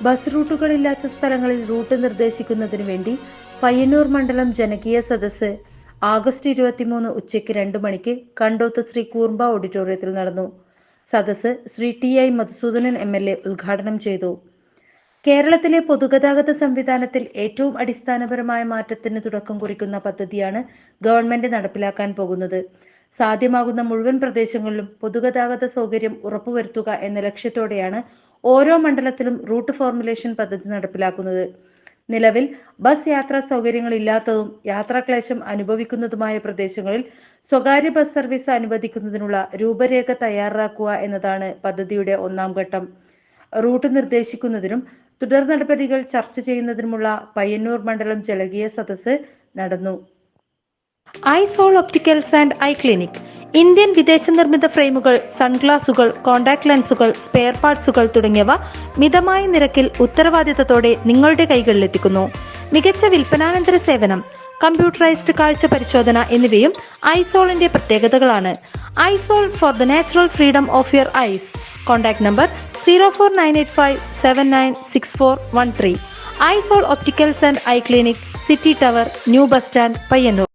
Bus റൂട്ടുകളില്ലാത്ത സ്ഥലങ്ങളിൽ root നിർദ്ദേശിക്കുന്നതിന് വേണ്ടി പയ്യന്നൂർ മണ്ഡലം ജനകീയ സദസ്സ് ആഗസ്റ്റ് ഇരുപത്തിമൂന്ന് ഉച്ചയ്ക്ക് രണ്ട് മണിക്ക് കണ്ടോത്ത് ശ്രീ കൂർമ്പ ഓഡിറ്റോറിയത്തിൽ നടന്നു. സദസ്സ് Shri T I Madhusudanan M L A ഉദ്ഘാടനം ചെയ്തു. കേരളത്തിലെ പൊതുഗതാഗത സംവിധാനത്തിൽ ഏറ്റവും അടിസ്ഥാനപരമായ മാറ്റത്തിന് തുടക്കം കുറിക്കുന്ന പദ്ധതിയാണ് ഗവൺമെന്റ് നടപ്പിലാക്കാൻ പോകുന്നത്. സാധ്യമാകുന്ന മുഴുവൻ പ്രദേശങ്ങളിലും പൊതുഗതാഗത സൗകര്യം ഉറപ്പുവരുത്തുക എന്ന ലക്ഷ്യത്തോടെയാണ് ഓരോ മണ്ഡലത്തിലും റൂട്ട് ഫോർമുലേഷൻ പദ്ധതി നടപ്പിലാക്കുന്നത് നിലവിൽ ബസ് യാത്രാ സൗകര്യങ്ങൾ ഇല്ലാത്തതും യാത്രാക്ലേശം അനുഭവിക്കുന്നതുമായ പ്രദേശങ്ങളിൽ സ്വകാര്യ ബസ് സർവീസ് അനുവദിക്കുന്നതിനുള്ള രൂപരേഖ തയ്യാറാക്കുക എന്നതാണ് പദ്ധതിയുടെ ഒന്നാം ഘട്ടം. റൂട്ട് നിർദ്ദേശിക്കുന്നതിനും തുടർ നടപടികൾ ചർച്ച ചെയ്യുന്നതിനുമുള്ള പയ്യന്നൂർ മണ്ഡലം ജലകീയ സദസ്സ് നടന്നു. Isol opticals and eye clinic Indian വിദേശ നിർമ്മിത ഫ്രെയിമുകൾ സൺഗ്ലാസുകൾ കോൺടാക്ട് ലെൻസുകൾ സ്പെയർ പാർട്സുകൾ തുടങ്ങിയവ മിതമായ നിരക്കിൽ ഉത്തരവാദിത്തത്തോടെ നിങ്ങളുടെ കൈകളിലെത്തിക്കുന്നു. മികച്ച വിൽപ്പനാനന്തര സേവനം കമ്പ്യൂട്ടറൈസ്ഡ് കാഴ്ച പരിശോധന എന്നിവയും ഐസോളിന്റെ പ്രത്യേകതകളാണ്. Isol for the natural freedom of your eyes. Contact number zero four nine eight five seven nine six four one three. Isol opticals and eye clinic city tower new bus stand Payyanur.